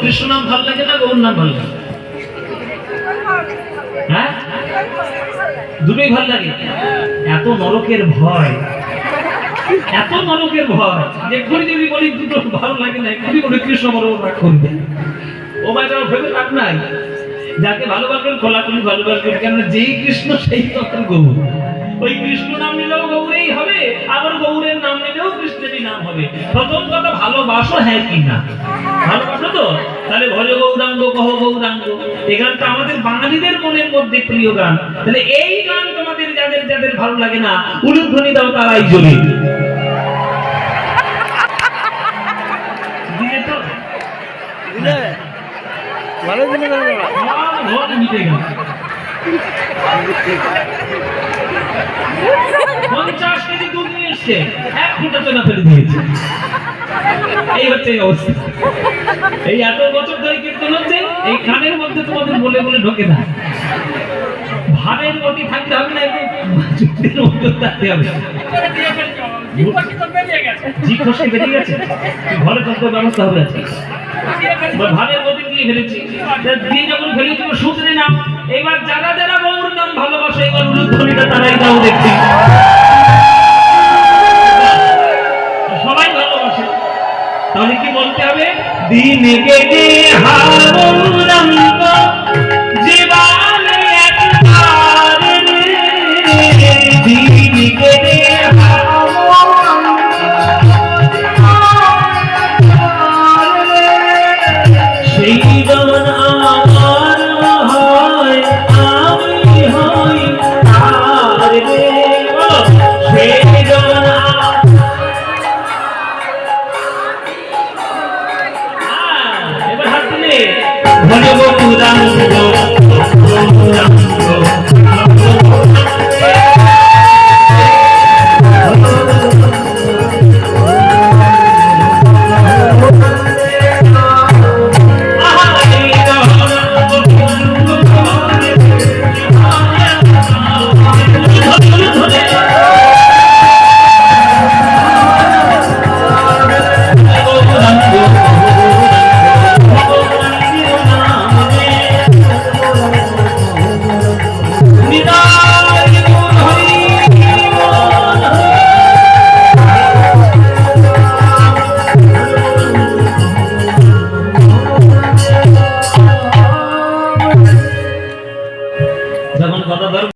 কৃষ্ণ নাম ভালো লাগে না, গৌর নাম ভালো লাগে? হ্যাঁ? দুটোই ভালো লাগে। এত নরকের ভয়। এত নরকের ভয়। যে এক্ষুনি যদি বলি দুটো ভালো লাগে না, এক্ষুনি বলি কৃষ্ণ বড় রাগ করবে ও বাইরে ভেবে লাভ নাই। যাকে ভালোবাসবেন খোলাখুলি ভালোবাসবেন কেন যেই কৃষ্ণ সেই তখন গৌর। ওই কৃষ্ণ নাম নিলেও গৌরেই হবে আবার গৌরের নাম নিলেও কৃষ্ণেরই নাম হবে। প্রথম কথা ভালোবাসো হ্যাঁ কি না? ভালোবাসো তো? তাহলে ভজ গৌরাঙ্গ কহ গৌরাঙ্গ। এই গানটা আমাদের বাঙালিদের মনের মধ্যে প্রিয় গান। তাহলে এই গান তোমাদের যাদের যাদের ভালো লাগে না উলুধ্বনি দাও তারাই তো। দিলে। পঞ্চাশ কেজি দুধ নিয়ে এসছে। এক ফুটা ফেলে দিয়েছে। এই হচ্ছে অবস্থা। এই এত বছর ধরে কীর্তন হচ্ছে, এই কানের মধ্যে তোমাদের বলে বলে ঢোকে না। ভাবের গতি থাকতে হবে না চুক্তির মধ্যে থাকতে হবে। ঘরে ব্যবস্থা হবে ভাবের গতি দিয়ে ফেলেছি। দিয়ে যখন ফেলেছি শুধরে নাম এবার যারা যারা গৌর নাম ভালোবাসে, এবার উলুধ্বনিটা তারাই দাও দেখছি সবাই ভালোবাসে। তাহলে কি বলতে হবে? দিন গেলে হারুরঙ্গ জীবনে গৌরাঙ্গ গৌরাঙ্গ